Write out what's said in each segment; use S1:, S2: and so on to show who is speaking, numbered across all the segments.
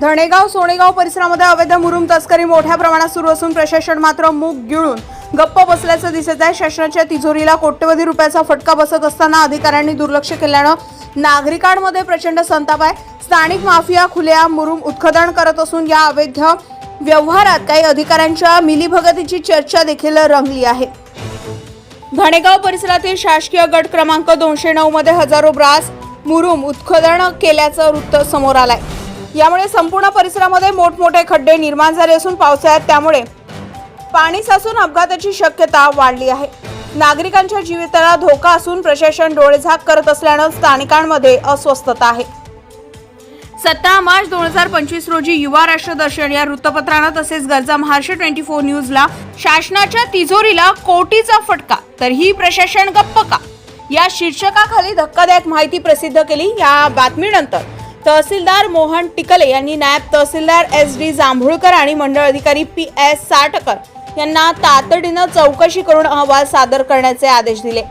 S1: धणेगाव सोनेगाव परिसरामध्ये अवैध मुरुम तस्करी मोठ्या प्रमाणात सुरू असून प्रशासन मात्र मूग गिळून गप्प बसल्याचं दिसत आहे. शासनाच्या तिजोरीला कोट्यवधी रुपयाचा फटका बसत असताना अधिकाऱ्यांनी दुर्लक्ष केल्यानं नागरिकांमध्ये प्रचंड संताप आहे. स्थानिक माफिया खुल्या मुरुम उत्खनन करत असून या अवैध व्यवहारात काही अधिकाऱ्यांच्या मिलीभगतीची चर्चा देखील रंगली आहे. धणेगाव परिसरातील शासकीय गट क्रमांक दोनशे नऊ मध्ये हजारो ब्रास मुरुम उत्खनन केल्याचं वृत्त समोर आलंय. यामुळे संपूर्ण परिसरामध्ये मोठमोठे खड्डे निर्माण झाले असून पावसाळ्यात त्यामुळे पाणी साचून अपघाताची शक्यता वाढली आहे. नागरिकांच्या जीवितला धोका असून प्रशासन डोळेझाक करत असल्यानं स्थानिकांमध्ये अस्वस्थता आहे. सतरा मार्च दोन हजार पंचवीस रोजी युवा राष्ट्र दर्शन या वृत्तपत्रानं तसेच गरजा महाराष्ट्र ट्वेंटी फोर न्यूजला शासनाच्या तिजोरीला कोटीचा फटका. तर ही प्रशासन गप्प का? या शीर्षकाखाली धक्कादायक माहिती प्रसिद्ध केली. या बातमीनंतर तहसीलदार मोहन टिकले यांनी नायब तहसीलदार एस डी जांभूळकर आणि मंडळ अधिकारी पी एस साटकर यांना तातडीनं चौकशी करून अहवाल सादर करण्याचे आदेश दिले.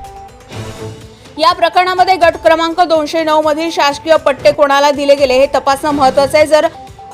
S1: या प्रकरणामध्ये गट क्रमांक दोनशे नऊ मधील शासकीय पट्टे कोणाला दिले गेले हे तपासणं महत्वाचं आहे. जर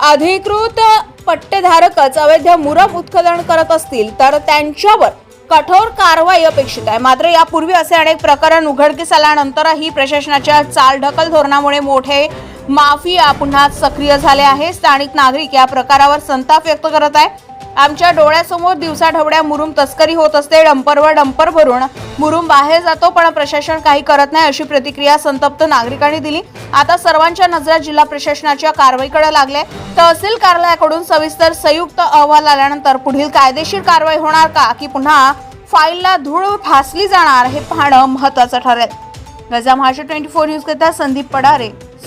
S1: अधिकृत पट्टेधारकच अवैध मुरम उत्खनन करत असतील तर त्यांच्यावर कठोर कारवाई अपेक्षित आहे. मात्र यापूर्वी असे अनेक प्रकरण उघडकीस आल्यानंतरही प्रशासनाच्या चालढकल धोरणामुळे मोठे माफिया पुन्हा सक्रिय झाले आहे. स्थानिक नागरिक या प्रकारावर संताप व्यक्त करत आहे. आमच्या डोळ्यासमोर दिवसाढवड्या मुरुम तस्करी होत असते. डंपरवर डंपर भरून मुरुम बाहेर जातो पण प्रशासन काही करत नाही अशी प्रतिक्रिया संतप्त नागरिकांनी दिली. आता सर्वांच्या नजरा जिल्हा प्रशासनाच्या कारवाईकडे लागल्या तहसील कार्यालयाकडून सविस्तर संयुक्त अहवाल आल्यानंतर पुढील कायदेशीर कारवाई होणार का? की पुन्हा फाईलला धूळ फासली जाणार? हे पाहणं महत्वाचं ठरेल. गजा महाराष्ट्र ट्वेंटी फोर न्यूज करता संदीप पडारे.